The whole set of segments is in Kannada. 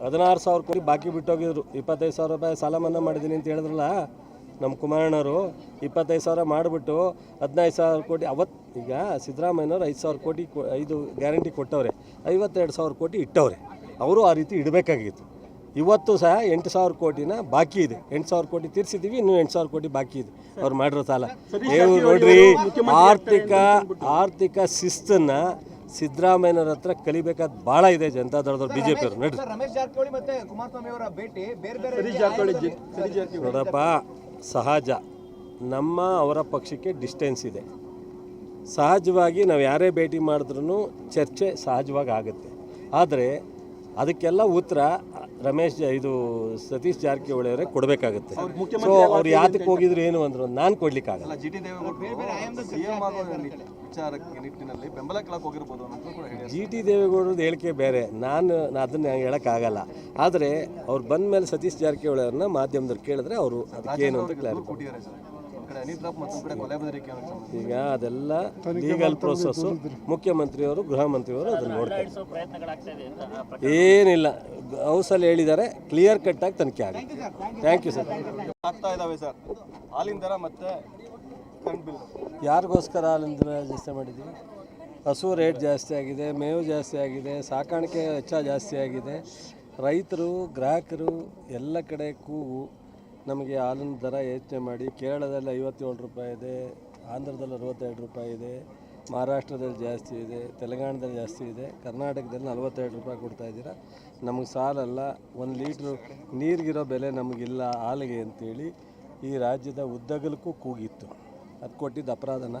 ಹದಿನಾರು ಸಾವಿರ ಕೋಟಿ ಬಾಕಿ ಬಿಟ್ಟೋಗಿದ್ರು. ಇಪ್ಪತ್ತೈದು ಸಾವಿರ ರೂಪಾಯಿ ಸಾಲ ಮನ್ನಾ ಮಾಡಿದ್ದೀನಿ ಅಂತ ಹೇಳಿದ್ರಲ್ಲ ನಮ್ಮ ಕುಮಾರಣ್ಣವರು ಇಪ್ಪತ್ತೈದು ಸಾವಿರ ಮಾಡಿಬಿಟ್ಟು ಹದಿನೈದು ಸಾವಿರ ಕೋಟಿ ಅವತ್ತು ಈಗ ಸಿದ್ದರಾಮಯ್ಯನವ್ರು ಐದು ಸಾವಿರ ಕೋಟಿ ಕೊ- ಐದು ಗ್ಯಾರಂಟಿ ಕೊಟ್ಟವ್ರೆ. ಐವತ್ತೆರಡು ಸಾವಿರ ಕೋಟಿ ಇಟ್ಟವ್ರೆ. ಅವರು ಆ ರೀತಿ ಇಡಬೇಕಾಗಿತ್ತು. ಇವತ್ತು ಸಹ ಎಂಟು ಸಾವಿರ ಕೋಟಿನ ಬಾಕಿ ಇದೆ. ಎಂಟು ಸಾವಿರ ಕೋಟಿ ತೀರಿಸಿದ್ದೀವಿ ಇನ್ನೂ ಎಂಟು ಸಾವಿರ ಕೋಟಿ ಬಾಕಿ ಇದೆ ಅವ್ರು ಮಾಡಿರೋ ಸಾಲ. ನೀವು ನೋಡ್ರಿ ಆರ್ಥಿಕ ಆರ್ಥಿಕ ಶಿಸ್ತನ್ನ ಸಿದ್ದರಾಮಯ್ಯನವ್ರ ಹತ್ರ ಕಲಿಬೇಕಾದ ಭಾಳ ಇದೆ ಜನತಾದಳದವ್ರು ಬಿ ಜೆ ಅವರು ನೋಡ್ರಿ. ರಮೇಶ್ ಜಾರಕಿಹೊಳಿ ಮತ್ತೆ ಕುಮಾರಸ್ವಾಮಿ ಅವರ ಭೇಟಿ ಬೇರೆ ಬೇರೆ ಸತೀಶ್ ಜಾರಕಿಹೊಳಿ ಜಿ- ನೋಡಪ್ಪ ಸಹಜ. ನಮ್ಮ ಅವರ ಪಕ್ಷಕ್ಕೆ ಡಿಸ್ಟೆನ್ಸ್ ಇದೆ. ಸಹಜವಾಗಿ ನಾವು ಯಾರೇ ಭೇಟಿ ಮಾಡಿದ್ರೂ ಚರ್ಚೆ ಸಹಜವಾಗಿ ಆಗುತ್ತೆ. ಆದರೆ ಅದಕ್ಕೆಲ್ಲ ಉತ್ತರ ರಮೇಶ್ ಜ- ಇದು ಸತೀಶ್ ಜಾರಕಿಹೊಳಿ ಅವರೇ ಕೊಡಬೇಕಾಗುತ್ತೆ ಸೊ ಅವ್ರು ಯಾತಕ್ಕೆ ಹೋಗಿದ್ರು ಏನು ಅಂದ್ರು ನಾನು ಕೊಡ್ಲಿಕ್ಕಾಗಲ್ಲ. ಆಗಲ್ಲ ಜಿ ಟಿ ದೇವೇಗೌಡರ ದೇವೇಗೌಡರದ್ದು ಹೇಳಿಕೆ ಬೇರೆ. ನಾನು ಅದನ್ನು ಹೇಳೋಕ್ಕಾಗಲ್ಲ. ಆದರೆ ಅವ್ರು ಬಂದ ಮೇಲೆ ಸತೀಶ್ ಜಾರಕಿಹೊಳಿ ಅವ್ರನ್ನ ಮಾಧ್ಯಮದವ್ರು ಕೇಳಿದ್ರೆ ಅವರು ಅದಕ್ಕೇನು ಅಂತ ಕ್ಲಾರಿಫೈ ಈಗ ಅದೆಲ್ಲ ಲೀಗಲ್ ಪ್ರೋಸೆಸ್ಸು ಮುಖ್ಯಮಂತ್ರಿಯವರು ಗೃಹ ಮಂತ್ರಿಯವರು ಅದನ್ನು ನೋಡ್ತಾರೆ. ಏನಿಲ್ಲ. ಹೌಸಲ್ಲಿ ಹೇಳಿದ್ದಾರೆ ಕ್ಲಿಯರ್ ಕಟ್ ಆಗಿ ತನಿಖೆ ಆಗುತ್ತೆ. ಥ್ಯಾಂಕ್ ಯು ಸರ್ ಆಗ್ತಾ ಇದಾವೆ ಸರ್ ಹಾಲಿನ ದರ ಮತ್ತೆ ಯಾರಿಗೋಸ್ಕರ ಹಾಲಿನ ಜಾಸ್ತಿ ಮಾಡಿದ್ದೀವಿ ಹಸು ರೇಟ್ ಜಾಸ್ತಿ ಆಗಿದೆ ಮೇವು ಜಾಸ್ತಿ ಆಗಿದೆ ಸಾಕಾಣಿಕೆ ವೆಚ್ಚ ಜಾಸ್ತಿ ಆಗಿದೆ. ರೈತರು ಗ್ರಾಹಕರು ಎಲ್ಲ ಕಡೆ ಕೂಗು. ನಮಗೆ ಹಾಲಿನ ದರ ಯೋಚನೆ ಮಾಡಿ ಕೇರಳದಲ್ಲಿ ಐವತ್ತೇಳು ರೂಪಾಯಿ ಇದೆ, ಆಂಧ್ರದಲ್ಲಿ ಅರವತ್ತೆರಡು ರೂಪಾಯಿ ಇದೆ, ಮಹಾರಾಷ್ಟ್ರದಲ್ಲಿ ಜಾಸ್ತಿ ಇದೆ, ತೆಲಂಗಾಣದಲ್ಲಿ ಜಾಸ್ತಿ ಇದೆ, ಕರ್ನಾಟಕದಲ್ಲಿ ನಲ್ವತ್ತೆರಡು ರೂಪಾಯಿ ಕೊಡ್ತಾ ಇದ್ದೀರಾ. ನಮಗೆ ಸಾಲಲ್ಲ, ಒಂದು ಲೀಟ್ರು ನೀರಿಗಿರೋ ಬೆಲೆ ನಮಗಿಲ್ಲ ಹಾಲಿಗೆ ಅಂತೇಳಿ ಈ ರಾಜ್ಯದ ಉದ್ದಗಲಕ್ಕೂ ಕೂಗಿತ್ತು. ಅದು ಕೊಟ್ಟಿದ್ದು ಅಪರಾಧನ.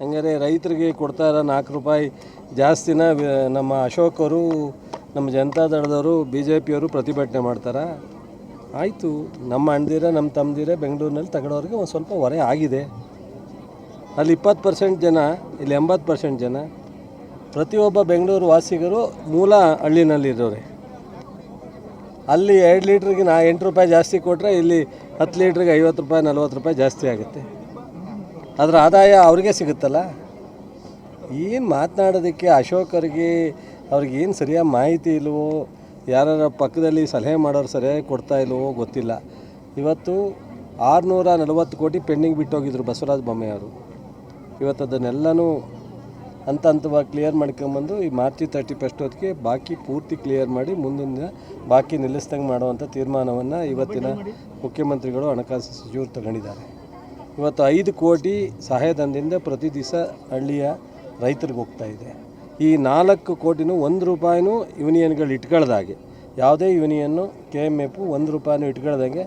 ಹಂಗಾರೆ ರೈತರಿಗೆ ಕೊಡ್ತಾ ಇರೋ ನಾಲ್ಕು ರೂಪಾಯಿ ಜಾಸ್ತಿನ ನಮ್ಮ ಅಶೋಕರು, ನಮ್ಮ ಜನತಾದಳದವರು ಬಿ ಜೆ ಪಿಯವರು ಪ್ರತಿಭಟನೆ ಮಾಡ್ತಾರಾ? ಆಯಿತು. ನಮ್ಮ ಅಣ್ಣದಿರ, ನಮ್ಮ ತಮ್ಮದಿರ ಬೆಂಗಳೂರಿನಲ್ಲಿ ತಗೊಳ್ಳೋರಿಗೆ ಒಂದು ಸ್ವಲ್ಪ ಹೊರೆ ಆಗಿದೆ. ಅಲ್ಲಿ ಇಪ್ಪತ್ತು ಪರ್ಸೆಂಟ್ ಜನ, ಇಲ್ಲಿ ಎಂಬತ್ತು ಪರ್ಸೆಂಟ್ ಜನ. ಪ್ರತಿಯೊಬ್ಬ ಬೆಂಗಳೂರು ವಾಸಿಗರು ಮೂಲ ಹಳ್ಳಿನಲ್ಲಿರೋರೆ ಅಲ್ಲಿ ಎರಡು ಲೀಟ್ರಿಗೆ ನಾ ಎಂಟು ರೂಪಾಯಿ ಜಾಸ್ತಿ ಕೊಟ್ಟರೆ ಇಲ್ಲಿ ಹತ್ತು ಲೀಟ್ರಿಗೆ ಐವತ್ತು ರೂಪಾಯಿ, ನಲ್ವತ್ತು ರೂಪಾಯಿ ಜಾಸ್ತಿ ಆಗುತ್ತೆ. ಅದರ ಆದಾಯ ಅವ್ರಿಗೆ ಸಿಗುತ್ತಲ್ಲ? ಏನು ಮಾತನಾಡೋದಕ್ಕೆ ಅಶೋಕರಿಗೆ ಅವ್ರಿಗೆ ಏನು ಸರಿಯಾದ ಮಾಹಿತಿ ಇಲ್ವೋ? ಯಾರ ಪಕ್ಕದಲ್ಲಿ ಸಲಹೆ ಮಾಡೋರು ಸರಿಯಾಗಿ ಕೊಡ್ತಾ ಇಲ್ವೋ ಗೊತ್ತಿಲ್ಲ. ಇವತ್ತು ಆರುನೂರ ನಲವತ್ತು ಕೋಟಿ ಪೆಂಡಿಂಗ್ ಬಿಟ್ಟೋಗಿದ್ರು ಬಸವರಾಜ ಬೊಮ್ಮೆಯವರು ಇವತ್ತು ಅದನ್ನೆಲ್ಲನೂ ಹಂತ ಹಂತವಾಗಿ ಕ್ಲಿಯರ್ ಮಾಡ್ಕೊಂಬಂದು ಈ ಮಾರ್ಚ್ ತರ್ಟಿ ಫಸ್ಟ್ ಹೊತ್ತಿಗೆ ಬಾಕಿ ಪೂರ್ತಿ ಕ್ಲಿಯರ್ ಮಾಡಿ ಮುಂದಿನ ದಿನ ಬಾಕಿ ನಿಲ್ಲಿಸ್ದಂಗೆ ಮಾಡುವಂಥ ತೀರ್ಮಾನವನ್ನು ಇವತ್ತಿನ ಮುಖ್ಯಮಂತ್ರಿಗಳು ಹಣಕಾಸು ಸಚಿವರು ತಗೊಂಡಿದ್ದಾರೆ. ಇವತ್ತು ಐದು ಕೋಟಿ ಸಹಾಯಧನದಿಂದ ಪ್ರತಿ ದಿವಸ ಹಳ್ಳಿಯ ರೈತರಿಗೆ ಹೋಗ್ತಾ ಇದೆ. ಈ ನಾಲ್ಕು ಕೋಟಿನೂ ಒಂದು ರೂಪಾಯಿನೂ ಯೂನಿಯನ್ಗಳು ಇಟ್ಕೊಳ್ದಾಗೆ. ಯಾವುದೇ ಯೂನಿಯನ್ನು ಕೆ ಎಂ ಎಫ್ ಒಂದು ರೂಪಾಯಿನೂ ಇಟ್ಕೊಳ್ದಂಗೆ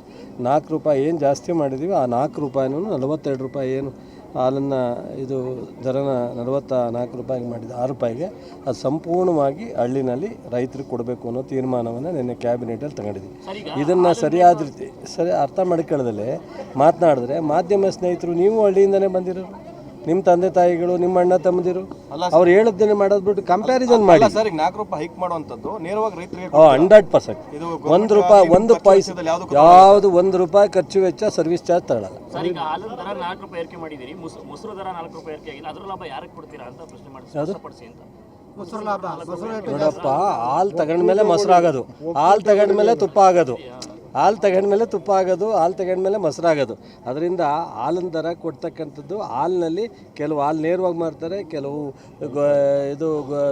ನಾಲ್ಕು ರೂಪಾಯಿ ಏನು ಜಾಸ್ತಿ ಮಾಡಿದ್ದೀವಿ ಆ ನಾಲ್ಕು ರೂಪಾಯಿನೂ ನಲವತ್ತೆರಡು ರೂಪಾಯಿ ಏನು ಹಾಲನ್ನು ಇದು ದರನ ನಲವತ್ತ ನಾಲ್ಕು ರೂಪಾಯಿಗೆ ಮಾಡಿದ ಆರು ರೂಪಾಯಿಗೆ ಅದು ಸಂಪೂರ್ಣವಾಗಿ ಹಳ್ಳಿನಲ್ಲಿ ರೈತರಿಗೆ ಕೊಡಬೇಕು ಅನ್ನೋ ತೀರ್ಮಾನವನ್ನು ನಿನ್ನೆ ಕ್ಯಾಬಿನೆಟಲ್ಲಿ ತಗೊಂಡಿದ್ದೀವಿ ಇದನ್ನು ಸರಿಯಾದ ರೀತಿ ಸರಿ ಅರ್ಥ ಮಾಡ್ಕೊಳ್ಳದಲ್ಲೇ ಮಾತನಾಡಿದ್ರೆ ಮಾಧ್ಯಮ ಸ್ನೇಹಿತರು ನೀವು ಹಳ್ಳಿಯಿಂದಲೇ ಬಂದಿರೋರು. ನಿಮ್ಮ ತಂದೆ ತಾಯಿಗಳು ನಿಮ್ಮ ಅಣ್ಣ ತಮ್ಮದಿರು ಅವ್ರು ಹೇಳದ್ದನ್ನೇ ಮಾಡೋದು ಬಿಟ್ಟು ಕಂಪ್ಯಾರಿಸನ್ ಮಾಡಿ. ಅಲ್ಲ ಸರ್ ನಾಲ್ಕು ರೂಪಾಯಿ ಹೈಕ್ ಮಾಡುವಂಥದ್ದು ನೇರವಾಗಿ ರೈತರಿಗೆ ಹಂಡ್ರೆಡ್ ಪರ್ಸೆಂಟ್ ಒಂದು ರೂಪಾಯಿ ಒಂದು ಪೈಸೆ ಯಾವ್ದು ಒಂದು ರೂಪಾಯಿ ಖರ್ಚು ವೆಚ್ಚ ಸರ್ವಿಸ್ ಚಾರ್ಜ್ ತಗೊಳ್ಳಲ್ಲ ಸರ್ ಈಗ ಹಾಲಿನ ದರ ರೂಪಾಯಿ ಏರಿಕೆ ಮಾಡಿದ್ದೀರಿ. ಮೊಸರು ದರ ನಾಲ್ಕು ರೂಪಾಯಿ ಏರಿಕೆ ಆಗಿಲ್ಲ ಅದ್ರ ಲಾಭ ಯಾರಿಗೆ ಕೊಡ್ತೀರಾ ಅಂತ ಪ್ರಶ್ನೆ ಮಾಡಿ ಸ್ಪಷ್ಟಪಡಿಸಿ ಅಂತ. ನೋಡಪ್ಪ ಹಾಲು ತಗೊಂಡ್ಮೇಲೆ ಮೊಸರು ಆಗೋದು. ಹಾಲು ತಗೊಂಡ್ಮೇಲೆ ತುಪ್ಪ ಆಗೋದು. ಹಾಲು ತಗೊಂಡ್ಮೇಲೆ ತುಪ್ಪ ಆಗೋದು ಹಾಲು ತಗೊಂಡ್ಮೇಲೆ ಮೊಸರಾಗೋದು ಅದರಿಂದ ಹಾಲಿನ ದರ ಕೊಡ್ತಕ್ಕಂಥದ್ದು ಹಾಲಿನಲ್ಲಿ ಕೆಲವು ಹಾಲು ನೇರವಾಗಿ ಮಾಡ್ತಾರೆ ಕೆಲವು ಇದು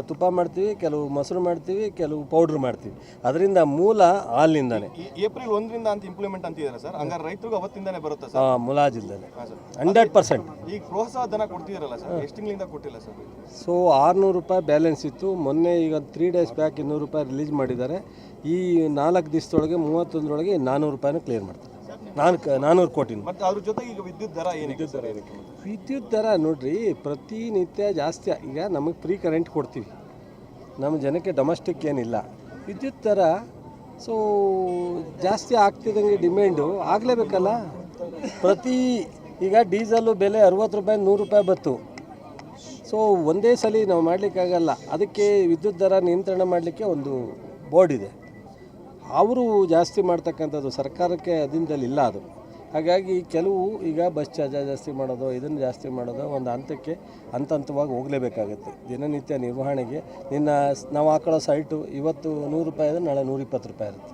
ತುಪ್ಪ ಮಾಡ್ತೀವಿ ಕೆಲವು ಮೊಸರು ಮಾಡ್ತೀವಿ ಕೆಲವು ಪೌಡ್ರ್ ಮಾಡ್ತೀವಿ. ಅದರಿಂದ ಮೂಲ ಹಾಲಿನಿಂದಾನೆ ಏಪ್ರಿಲ್ ಒಂದರಿಂದ ಅಂತ ಇಂಪ್ಲಿಮೆಂಟ್ ಅಂತಿದ್ದಾರೆ ಸರ್. ಹಂಗಾರೆ ರೈತರಿಗೆ ಅವತ್ತಿಂದಾನೆ ಬರುತ್ತೆ ಸರ್? ಮೂಲಾ ಮುಲಾಜಿಲ್ದನೆ ಹಂಡ್ರೆಡ್ ಪರ್ಸೆಂಟ್. ಈಗ ಪ್ರೋತ್ಸಾಹ ಧನ ಕೊಡ್ತಿದ್ದಾರಲ್ಲ ಸರ್? ಎಷ್ಟು ತಿಂಗಳಿಂದ ಕೊಟ್ಟಿಲ್ಲ ಸರ್? ಸೊ ಆರುನೂರು ರೂಪಾಯಿ ಬ್ಯಾಲೆನ್ಸ್ ಇತ್ತು. ಮೊನ್ನೆ ಈಗ ತ್ರೀ ಡೇಸ್ ಬ್ಯಾಕ್ ಇನ್ನೂರು ರೂಪಾಯಿ ರಿಲೀಸ್ ಮಾಡಿದ್ದಾರೆ. ಈ ನಾಲ್ಕು ದಿವಸದೊಳಗೆ ಮೂವತ್ತೊಂದರೊಳಗೆ ನಾನ್ನೂರು ರೂಪಾಯಿನ ಕ್ಲಿಯರ್ ಮಾಡ್ತಾರೆ. ನಾಲ್ಕು ನಾನ್ನೂರು ಕೋಟಿನ. ಮತ್ತೆ ಅದ್ರ ಜೊತೆಗೆ ಈಗ ವಿದ್ಯುತ್ ದರ ಏನಿದೆ ಸರ್? ಏನಕ್ಕೆ ವಿದ್ಯುತ್ ದರ ನೋಡ್ರಿ ಪ್ರತಿನಿತ್ಯ ಜಾಸ್ತಿ ಈಗ ನಮಗೆ ಫ್ರೀ ಕರೆಂಟ್ ಕೊಡ್ತೀವಿ. ನಮ್ಮ ಜನಕ್ಕೆ ಡೊಮೆಸ್ಟಿಕ್ ಏನಿಲ್ಲ. ವಿದ್ಯುತ್ ದರ ಸೊ ಜಾಸ್ತಿ ಆಗ್ತಿದ್ದಂಗೆ ಡಿಮ್ಯಾಂಡು ಆಗಲೇಬೇಕಲ್ಲ? ಪ್ರತಿ ಈಗ ಡೀಸೆಲ್ಲು ಬೆಲೆ ಅರುವತ್ತು ರೂಪಾಯಿ ನೂರು ರೂಪಾಯಿ ಬತ್ತು ಸೊ ಒಂದೇ ಸಲ ನಾವು ಮಾಡಲಿಕ್ಕಾಗಲ್ಲ. ಅದಕ್ಕೆ ವಿದ್ಯುತ್ ದರ ನಿಯಂತ್ರಣ ಮಾಡಲಿಕ್ಕೆ ಒಂದು ಬೋರ್ಡ್ ಇದೆ. ಅವರು ಜಾಸ್ತಿ ಮಾಡ್ತಕ್ಕಂಥದ್ದು ಸರ್ಕಾರಕ್ಕೆ ಅಧೀನದಲ್ಲಿ ಇಲ್ಲ ಅದು. ಹಾಗಾಗಿ ಕೆಲವು ಈಗ ಬಸ್ ಚಾರ್ಜ ಜಾಸ್ತಿ ಮಾಡೋದು, ಇದನ್ನು ಜಾಸ್ತಿ ಮಾಡೋದು ಒಂದು ಹಂತಕ್ಕೆ ಹಂತ ಹಂತವಾಗಿ ಹೋಗಲೇಬೇಕಾಗುತ್ತೆ. ದಿನನಿತ್ಯ ನಿರ್ವಹಣೆಗೆ ನಿನ್ನ ನಾವು ಹಾಕೊಳ್ಳೋ ಸೈಟು ಇವತ್ತು ನೂರು ರೂಪಾಯಿ ಆದರೆ ನಾಳೆ ನೂರಿಪ್ಪತ್ತು ರೂಪಾಯಿ ಇರುತ್ತೆ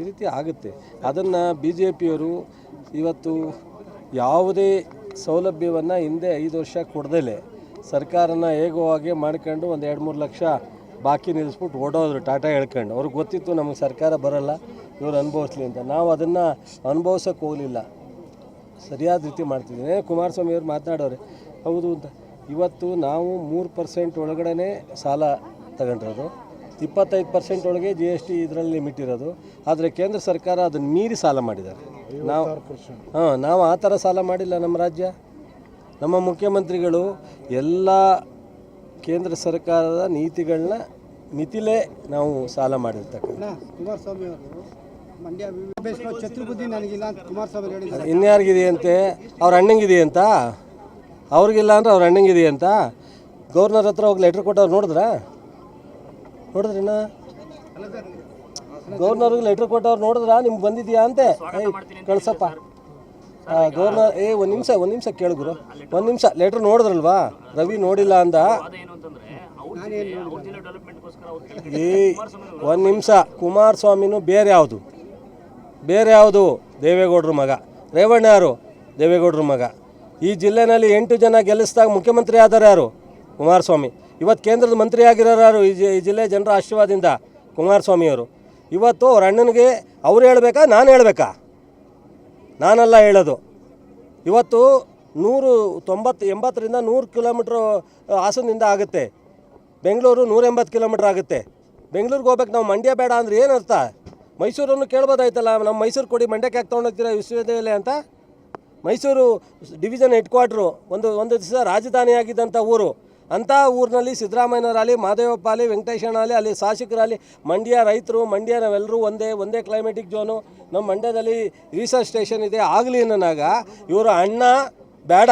ಈ ರೀತಿ ಆಗುತ್ತೆ. ಅದನ್ನು ಬಿ ಜೆ ಪಿಯವರು ಇವತ್ತು ಯಾವುದೇ ಸೌಲಭ್ಯವನ್ನು ಹಿಂದೆ ಐದು ವರ್ಷ ಕೊಡ್ದಲೇ ಸರ್ಕಾರನ ಹೇಗೋ ಹಾಗೆ ಮಾಡ್ಕೊಂಡು ಒಂದು ಎರಡು ಮೂರು ಲಕ್ಷ ಬಾಕಿ ನಿಲ್ಲಿಸ್ಬಿಟ್ಟು ಓಡೋದ್ರು ಟಾಟಾ ಹೇಳ್ಕೊಂಡು. ಅವ್ರಿಗೆ ಗೊತ್ತಿತ್ತು ನಮಗೆ ಸರ್ಕಾರ ಬರಲ್ಲ ಇವ್ರು ಅನುಭವಿಸ್ಲಿ ಅಂತ. ನಾವು ಅದನ್ನು ಅನುಭವಿಸೋಕೆ ಹೋಗಲಿಲ್ಲ. ಸರಿಯಾದ ರೀತಿ ಮಾಡ್ತಿದ್ದೀನಿ. ಕುಮಾರಸ್ವಾಮಿ ಅವರು ಮಾತನಾಡೋರೆ. ಹೌದು ಅಂತ. ಇವತ್ತು ನಾವು ಮೂರು ಪರ್ಸೆಂಟ್ ಒಳಗಡೆ ಸಾಲ ತಗೊಂಡಿರೋದು. ಇಪ್ಪತ್ತೈದು ಪರ್ಸೆಂಟ್ ಒಳಗೆ ಜಿ ಎಸ್ ಟಿ ಇದರಲ್ಲಿ ಲಿಮಿಟ್ ಇರೋದು. ಆದರೆ ಕೇಂದ್ರ ಸರ್ಕಾರ ಅದನ್ನು ಮೀರಿ ಸಾಲ ಮಾಡಿದ್ದಾರೆ. ನಾವು ಹಾಂ ನಾವು ಆ ಥರ ಸಾಲ ಮಾಡಿಲ್ಲ ನಮ್ಮ ರಾಜ್ಯ. ನಮ್ಮ ಮುಖ್ಯಮಂತ್ರಿಗಳು ಎಲ್ಲ ಕೇಂದ್ರ ಸರ್ಕಾರದ ನೀತಿಗಳನ್ನ ಮಿತಿಲೇ ನಾವು ಸಾಲ ಮಾಡಿರ್ತಕ್ಕಂಥ ಕುಮಾರಸ್ವಾಮಿ ಅವರು ಮಂಡ್ಯ ಬೇಸ್ಕೋ ಛತ್ರಬುದ್ಧಿ ನನಗಿಲ್ಲ ಅಂತ ಕುಮಾರಸ್ವಾಮಿ ಅವರು ಹೇಳಿದ್ದಾರೆ ಇನ್ಯಾರಿಗಿದೆಯಂತೆ? ಅವ್ರ ಅಣ್ಣಂಗಿದೆಯಂತ? ಅವ್ರಿಗಿಲ್ಲ ಅಂದ್ರೆ ಅವ್ರ ಅಣ್ಣಂಗಿದೆಯಂತ? ಗವರ್ನರ್ ಹತ್ರ ಹೋಗಿ ಲೆಟ್ರ್ ಕೊಟ್ಟವ್ರು ನೋಡಿದ್ರಾ? ನೋಡಿದ್ರಿನ? ಗೌರ್ನರ್ಗೆ ಲೆಟ್ರ್ ಕೊಟ್ಟವ್ರು ನೋಡಿದ್ರಾ? ನಿಮ್ಗೆ ಬಂದಿದ್ಯಾ ಅಂತೆ? ಕಳ್ಸಪ್ಪ. ಗೌರ್ನರ್ ಏ, ಒಂದು ನಿಮಿಷ ಒಂದು ನಿಮಿಷ ಕೇಳಿದ್ರು ಒಂದು ನಿಮಿಷ ಲೆಟ್ರ್ ನೋಡಿದ್ರಲ್ವಾ? ರವಿ ನೋಡಿಲ್ಲ ಅಂದ. ಏ, ಒಂದು ನಿಮಿಷ, ಕುಮಾರಸ್ವಾಮಿನೂ ಬೇರೆ ಯಾವುದು? ಬೇರೆ ಯಾವುದು? ದೇವೇಗೌಡರ ಮಗ. ರೇವಣ್ಣ ಯಾರು? ದೇವೇಗೌಡರ ಮಗ. ಈ ಜಿಲ್ಲೆನಲ್ಲಿ ಎಂಟು ಜನ ಗೆಲ್ಲಿಸಿದಾಗ ಮುಖ್ಯಮಂತ್ರಿ ಆದರು ಯಾರು? ಕುಮಾರಸ್ವಾಮಿ. ಇವತ್ತು ಕೇಂದ್ರದ ಮಂತ್ರಿ ಆಗಿರೋರು ಯಾರು? ಈ ಈ ಜಿಲ್ಲೆ ಜನರ ಆಶೀರ್ವಾದದಿಂದ ಕುಮಾರಸ್ವಾಮಿಯವರು. ಇವತ್ತು ಅವ್ರ ಅಣ್ಣನಿಗೆ ಅವ್ರು ಹೇಳಬೇಕಾ, ನಾನು ಹೇಳ್ಬೇಕಾ? ನಾನಲ್ಲ ಹೇಳೋದು. ಇವತ್ತು ನೂರು ತೊಂಬತ್ತು ಎಂಬತ್ತರಿಂದ ನೂರು ಕಿಲೋಮೀಟ್ರ್ ಹಾಸನದಿಂದ ಆಗುತ್ತೆ. ಬೆಂಗಳೂರು ನೂರ ಎಂಬತ್ತು ಕಿಲೋಮೀಟ್ರ್ ಆಗುತ್ತೆ. ಬೆಂಗಳೂರಿಗೆ ಹೋಗ್ಬೇಕು, ನಾವು ಮಂಡ್ಯ ಬೇಡ ಅಂದ್ರೆ ಏನು ಅರ್ಥ? ಮೈಸೂರನ್ನು ಕೇಳ್ಬೋದಾಯ್ತಲ್ಲ, ನಮ್ಮ ಮೈಸೂರು ಕೊಡಿ ಮಂಡ್ಯಕ್ಕೆ ಯಾಕೆ ತೊಗೊಂಡೋಗ್ತೀರಾ ವಿಶ್ವವಿದ್ಯಾಲಯ ಅಂತ? ಮೈಸೂರು ಡಿವಿಷನ್ ಹೆಡ್ ಕ್ವಾರ್ಟ್ರು, ಒಂದು ಒಂದು ದಿವಸ ರಾಜಧಾನಿಯಾಗಿದ್ದಂಥ ಊರು. ಅಂಥ ಊರಿನಲ್ಲಿ ಸಿದ್ದರಾಮಯ್ಯನವರಾಗಲಿ ಮಾದೇವಪ್ಪಾಲಿ ಆಗಲಿ ವೆಂಕಟೇಶಣ್ಣ ಆಗಲಿ ಅಲ್ಲಿ ಶಾಸಕರಾಗಲಿ, ಮಂಡ್ಯ ರೈತರು ಮಂಡ್ಯ ನಾವೆಲ್ಲರೂ ಒಂದೇ ಒಂದೇ ಕ್ಲೈಮೆಟಿಕ್ ಝೋನು ನಮ್ಮ ಮಂಡ್ಯದಲ್ಲಿ ರಿಸರ್ಚ್ ಸ್ಟೇಷನ್ ಇದೆ. ಆಗಲಿ ಅನ್ನೋನಾಗ ಇವರು ಅಣ್ಣ, ಬೇಡ,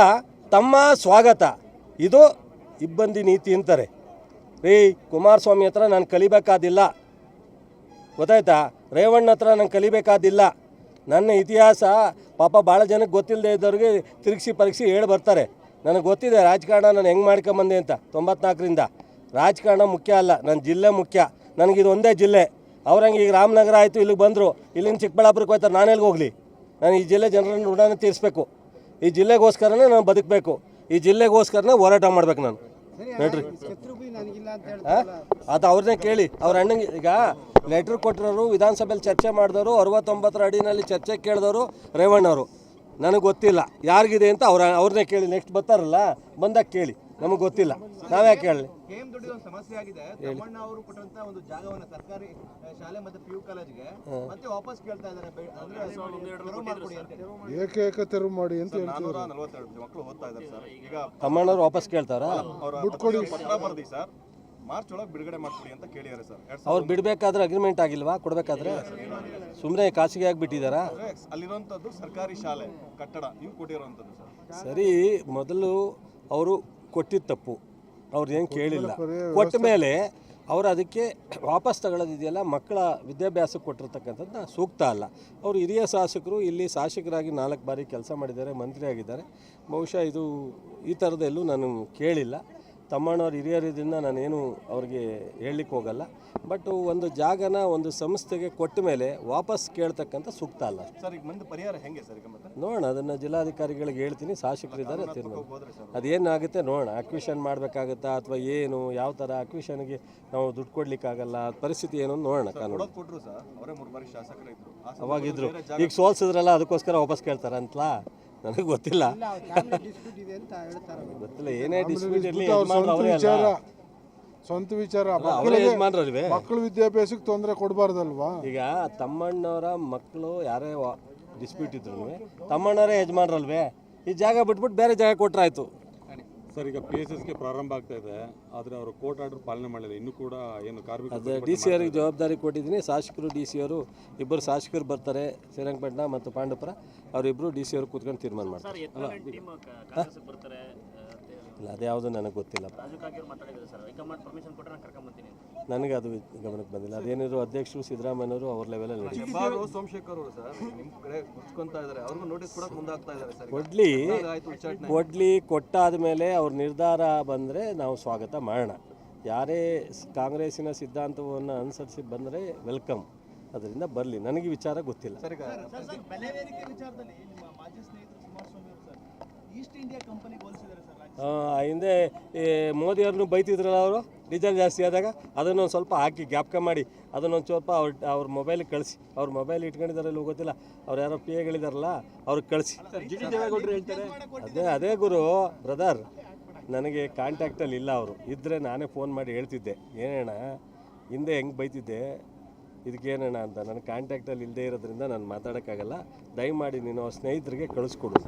ತಮ್ಮ ಸ್ವಾಗತ. ಇದು ಇಬ್ಬಂದಿ ನೀತಿ ಅಂತಾರೆ. ರೀ, ಕುಮಾರಸ್ವಾಮಿ ಹತ್ರ ನಾನು ಕಲಿಬೇಕಾದಿಲ್ಲ. ಗೊತ್ತಾಯ್ತಾ? ರೇವಣ್ಣ ಹತ್ರ ನಾನು ಕಲಿಬೇಕಾದಿಲ್ಲ. ನನ್ನ ಇತಿಹಾಸ ಪಾಪ ಭಾಳ ಜನಕ್ಕೆ ಗೊತ್ತಿಲ್ಲದೆ ಇದ್ದವ್ರಿಗೆ ತಿರುಗಿಸಿ ಪರೀಕ್ಷೆ ಹೇಳಿ ಬರ್ತಾರೆ. ನನಗೆ ಗೊತ್ತಿದೆ ರಾಜಕಾರಣ ನಾನು ಹೆಂಗೆ ಮಾಡ್ಕೊಂಬಂದೆ ಅಂತ. ತೊಂಬತ್ನಾಲ್ಕರಿಂದ. ರಾಜಕಾರಣ ಮುಖ್ಯ ಅಲ್ಲ ನನ್ನ ಜಿಲ್ಲೆ ಮುಖ್ಯ. ನನಗಿದು ಒಂದೇ ಜಿಲ್ಲೆ. ಅವ್ರಂಗೆ ಈಗ ರಾಮನಗರ ಆಯಿತು ಇಲ್ಲಿಗೆ ಬಂದರು. ಇಲ್ಲಿಂದ ಚಿಕ್ಕಬಳ್ಳಾಪುರಕ್ಕೆ ಹೋಗ್ತಾರೆ ನಾನು ಎಲ್ಲಿಗೆ ಹೋಗಲಿ? ನಾನು ಈ ಜಿಲ್ಲೆ ಜನರನ್ನು ಋಣನ ತೀರಿಸಬೇಕು. ಈ ಜಿಲ್ಲೆಗೋಸ್ಕರನೇ ನಾನು ಬದುಕಬೇಕು. ಈ ಜಿಲ್ಲೆಗೋಸ್ಕರನೇ ಹೋರಾಟ ಮಾಡಬೇಕು ನಾನು. ನೋಡ್ರಿ? ಅದು ಅವ್ರನ್ನೇ ಕೇಳಿ. ಅವ್ರ ಅಣ್ಣಂಗೆ ಈಗ ಲೆಟ್ರ್ ಕೊಟ್ಟಿರೋರು ವಿಧಾನಸಭೆಯಲ್ಲಿ ಚರ್ಚೆ ಮಾಡಿದವರು ಅರವತ್ತೊಂಬತ್ತರ ಅಡಿನಲ್ಲಿ ಚರ್ಚೆ ಕೇಳಿದವರು ರೇವಣ್ಣವರು. ನನಗೆ ಗೊತ್ತಿಲ್ಲ. ಯಾರಿಗಿದೆ ಅಂತ ಅವ್ರ ಅವ್ರನ್ನೇ ಕೇಳಿ ನೆಕ್ಸ್ಟ್ ಬರ್ತಾರಲ್ಲ ಬಂದಾಗ ಕೇಳಿ. ನಮಗೆ ಗೊತ್ತಿಲ್ಲ. ನಾವ್ಯಾಕೆ ಒಂದು ಸಮಸ್ಯೆ ಆಗಿದೆ. ತಮ್ಮಣ್ಣ ಅವರು ಕೊಟ್ಟಂತ ಒಂದು ಜಾಗವನ್ನ ಸರ್ಕಾರಿ ಶಾಲೆ ಮತ್ತೆ ಪಿ ಯು ಕಾಲೇಜ್ಗೆ ಮತ್ತೆ ವಾಪಸ್ ಕೇಳ್ತಾ ಇದ್ದಾರೆ. ಅಂದ್ರೆ ತೆರವು ಮಾಡ್ಕೊಡಿ ಅಂತ ಹೇಳಿ. ಏಕೈಕ ತೆರವು ಮಾಡಿ ಅಂತ ಹೇಳ್ತಾರೆ ನಾನೂರ ನಲವತ್ತೆರಡು ಮಕ್ಕಳು ಓದ್ತಾ ಇದ್ದಾರೆ ಸರ್. ಈಗ ತಮ್ಮಣ್ಣವ್ರು ವಾಪಸ್ ಕೇಳ್ತಾರಾ? ಅವರ ಪತ್ರ ಬರ್ದಿ ಸರ್. ಮಾರ್ಚ್ ಒಳಗೆ ಬಿಡುಗಡೆ ಮಾಡ್ಕೊಡಿ ಅಂತ ಕೇಳಿದ್ದಾರೆ ಸರ್. ಎರಡ್ ಅವ್ರು ಬಿಡಬೇಕಾದ್ರೆ ಅಗ್ರಿಮೆಂಟ್ ಆಗಿಲ್ವಾ? ಕೊಡಬೇಕಾದ್ರೆ? ಸುಮ್ಮನೆ ಖಾಸಗಿ ಆಗಿಬಿಟ್ಟಿದ್ದಾರಾ ಅಲ್ಲಿರುವಂಥದ್ದು ಸರ್ಕಾರಿ ಶಾಲೆ ಕಟ್ಟಡ ನೀವು ಕೊಟ್ಟಿರುವಂಥದ್ದು ಸರ್. ಸರಿ ಮೊದಲು ಅವರು ಕೊಟ್ಟಿದ್ದ ತಪ್ಪು. ಅವ್ರು ಏನು ಕೇಳಿಲ್ಲ. ಕೊಟ್ಟ ಮೇಲೆ ಅವರು ಅದಕ್ಕೆ ವಾಪಸ್ ತಗೊಳ್ಳೋದಿದೆಯಲ್ಲ ಮಕ್ಕಳ ವಿದ್ಯಾಭ್ಯಾಸಕ್ಕೆ ಕೊಟ್ಟಿರ್ತಕ್ಕಂಥದ್ದು ಸೂಕ್ತ ಅಲ್ಲ. ಅವರು ಹಿರಿಯ ಶಾಸಕರು ಇಲ್ಲಿ ಶಾಸಕರಾಗಿ ನಾಲ್ಕು ಬಾರಿ ಕೆಲಸ ಮಾಡಿದ್ದಾರೆ ಮಂತ್ರಿ ಆಗಿದ್ದಾರೆ ಬಹುಶಃ ಇದು ಈ ಥರದ್ದೆಲ್ಲೂ ನಾನು ಕೇಳಿಲ್ಲ. ತಮ್ಮಣ್ಣವ್ರ ಹಿರಿಯರಿದ್ರಿಂದ ನಾನೇನು ಅವ್ರಿಗೆ ಹೇಳಲಿಕ್ಕೆ ಹೋಗಲ್ಲ. ಬಟ್ ಒಂದು ಜಾಗನ ಒಂದು ಸಂಸ್ಥೆಗೆ ಕೊಟ್ಟ ಮೇಲೆ ವಾಪಸ್ ಕೇಳ್ತಕ್ಕಂಥ ಸೂಕ್ತ ಅಲ್ಲ. ಸರ್ ಈಗ ಮುಂದೆ ಪರಿಹಾರ ಹೆಂಗೆ ಸರ್ ಈಗ ಮತ್ತೆ? ನೋಡೋಣ ಅದನ್ನು ಜಿಲ್ಲಾಧಿಕಾರಿಗಳಿಗೆ ಹೇಳ್ತೀನಿ ಶಾಸಕರಿದ್ದಾರೆ ತೀರ್ಮಾನ ಅದು ಅದೇನಾಗುತ್ತೆ ನೋಡೋಣ ಅಕ್ವಿಷನ್ ಮಾಡಬೇಕಾಗುತ್ತಾ ಅಥವಾ ಏನು ಯಾವ ಥರ ಅಕ್ವಿಷನ್ಗೆ ನಾವು ದುಡ್ಡು ಕೊಡ್ಲಿಕ್ಕಾಗಲ್ಲ ಪರಿಸ್ಥಿತಿ ಏನು ನೋಡೋಣ ಕಾನೂನು. ಕೊಡೋದು ಸರ್ ಅವರೇ ಮೂರು ಬಾರಿ ಶಾಸಕರಿದ್ರು. ಆ ಅವಾಗಿದ್ರು ಈಗ ಸೋಲ್ಸಿದ್ರಲ್ಲ ಅದಕ್ಕೋಸ್ಕರ ವಾಪಸ್ ಕೇಳ್ತಾರ ಅಂತಲಾ ನನಗೆ ಗೊತ್ತಿಲ್ಲ. ಇಲ್ಲ ಫ್ಯಾಮಿಲಿ ಡಿಸ್ಪ್ಯೂಟ್ ಇದೆ ಅಂತ ಹೇಳ್ತಾರೆ ಗೊತ್ತಿಲ್ಲ ಏನೇ ಡಿಸ್ಪ್ಯೂಟ್ ಇರಲಿ ಅವ್ರ ಸ್ವಂತ ಅವರೇ ವಿಚಾರ ಅಲ್ಲ ಸ್ವಂತ ವಿಚಾರ. ಅವರೇ ಯಜಮಾನ್ರಲ್ವೇ ಮಕ್ಕಳ ವಿದ್ಯಾಭ್ಯಾಸಕ್ಕೆ ತೊಂದರೆ ಕೊಡಬಾರ್ದಲ್ವಾ? ಈಗ ತಮ್ಮಣ್ಣವರ ಮಕ್ಕಳು ಯಾರೇ ಡಿಸ್ಪ್ಯೂಟ್ ಇದ್ರು ತಮ್ಮಣ್ಣವರೇ ಯಜಮಾನ್ರಲ್ವೇ ಈ ಜಾಗ ಬಿಟ್ಬಿಟ್ಟು ಬೇರೆ ಜಾಗ ಕೊಟ್ರಾಯ್ತು. ಸರ್ ಈಗ ಪಿ ಎಸ್ ಎಸ್ಗೆ ಪ್ರಾರಂಭ ಆಗ್ತಾ ಇದೆ. ಆದರೆ ಅವರು ಕೋರ್ಟ್ ಆರ್ಡರ್ ಪಾಲನೆ ಮಾಡಿಲ್ಲ ಇನ್ನೂ ಕೂಡ ಏನು ಕಾರ್ಮಿಕ ಅದೇ ಡಿ ಸಿ ಅವರಿಗೆ ಜವಾಬ್ದಾರಿ ಕೊಟ್ಟಿದ್ದೀನಿ. ಶಾಸಕರು ಡಿ ಸಿ ಅವರು ಇಬ್ಬರು ಶಾಸಕರು ಬರ್ತಾರೆ. ಶ್ರೀರಂಗಪಟ್ಟಣ ಮತ್ತು ಪಾಂಡವಪುರ. ಅವರಿಬ್ಬರು ಡಿ ಸಿ ಅವರು ಕೂತ್ಕೊಂಡು ತೀರ್ಮಾನ ಮಾಡ್ತಾರೆ. ಯಾವುದು. ಇಲ್ಲ ಅದ್ಯಾವುದು ನನಗೆ ಗೊತ್ತಿಲ್ಲ. ನನಗೆ ಅದು ಗಮನಕ್ಕೆ ಬಂದಿಲ್ಲ. ಅದೇನಿದ್ರು ಅಧ್ಯಕ್ಷರು ಸಿದ್ದರಾಮಯ್ಯವರು ಅವ್ರ ಲೆವೆಲಲ್ಲಿ ಸೋಮಶೇಖರ್ ಅವರು ಸರ್. ನಿಮ್ಮ ಕಡೆ ಕುಚ್ಕೊಂತ ಇದ್ದಾರೆ. ಅವ್ರಿಗೂ ನೋಟಿಸ್ ಕೊಡಕ್ಕೆ ಮುಂದಾಗ್ತಾ ಇದ್ದಾರೆ ಸರ್. ಕೊಡ್ಲಿ ಆಯ್ತು ಉಚ್ಚಾಟನೆ ಕೊಡ್ಲಿ ಕೊಟ್ಟಾದ ಮೇಲೆ ಅವ್ರ ನಿರ್ಧಾರ ಬಂದರೆ ನಾವು ಸ್ವಾಗತ ಮಾಡೋಣ. ಯಾರೇ ಸ್- ಕಾಂಗ್ರೆಸ್ಸಿನ ಸಿದ್ಧಾಂತವನ್ನು ಅನುಸರಿಸಿ ಬಂದರೆ ವೆಲ್ಕಮ್. ಅದರಿಂದ ಬರಲಿ. ನನಗೆ ವಿಚಾರ ಗೊತ್ತಿಲ್ಲ. ಆ, ಹಿಂದೆ ಈ ಮೋದಿಯವ್ರನ್ನು ಬೈತಿದ್ರಲ್ಲ ಅವರು? ಡೀಸೆಲ್ ಜಾಸ್ತಿ ಆದಾಗ? ಅದನ್ನೊಂದು ಸ್ವಲ್ಪ ಹಾಕಿ ಜ್ಞಾಪಕ ಮಾಡಿ. ಅದನ್ನೊಂದು ಸ್ವಲ್ಪ ಅವ್ರ ಅವ್ರ ಮೊಬೈಲಿಗೆ ಕಳಿಸಿ. ಅವ್ರ ಮೊಬೈಲ್ ಇಟ್ಕೊಂಡಿದ್ದಾರಲ್ಲ ಗೊತ್ತಿಲ್ಲ ಅವ್ರು ಯಾರೋ ಪಿ ಎಗಳಿದಾರಲ್ಲ ಅವ್ರಿಗೆ ಕಳಿಸಿ. ಅದೇ ಅದೇ ಗುರು ಬ್ರದರ್ ನನಗೆ ಕಾಂಟ್ಯಾಕ್ಟಲ್ಲಿ ಇಲ್ಲ ಅವರು. ಇದ್ದರೆ ನಾನೇ ಫೋನ್ ಮಾಡಿ ಹೇಳ್ತಿದ್ದೆ, ಏನಣ್ಣ, ಹಿಂದೆ ಹೆಂಗೆ ಬೈತಿದ್ದೆ? ಇದಕ್ಕೇನಣ್ಣ ಅಂತ? ನನ್ನ ಕಾಂಟ್ಯಾಕ್ಟಲ್ಲಿ ಇಲ್ಲದೆ ಇರೋದ್ರಿಂದ ನಾನು ಮಾತಾಡೋಕ್ಕಾಗಲ್ಲ. ದಯಮಾಡಿ ನೀನು ಸ್ನೇಹಿತರಿಗೆ ಕಳಿಸ್ಕೊಡು.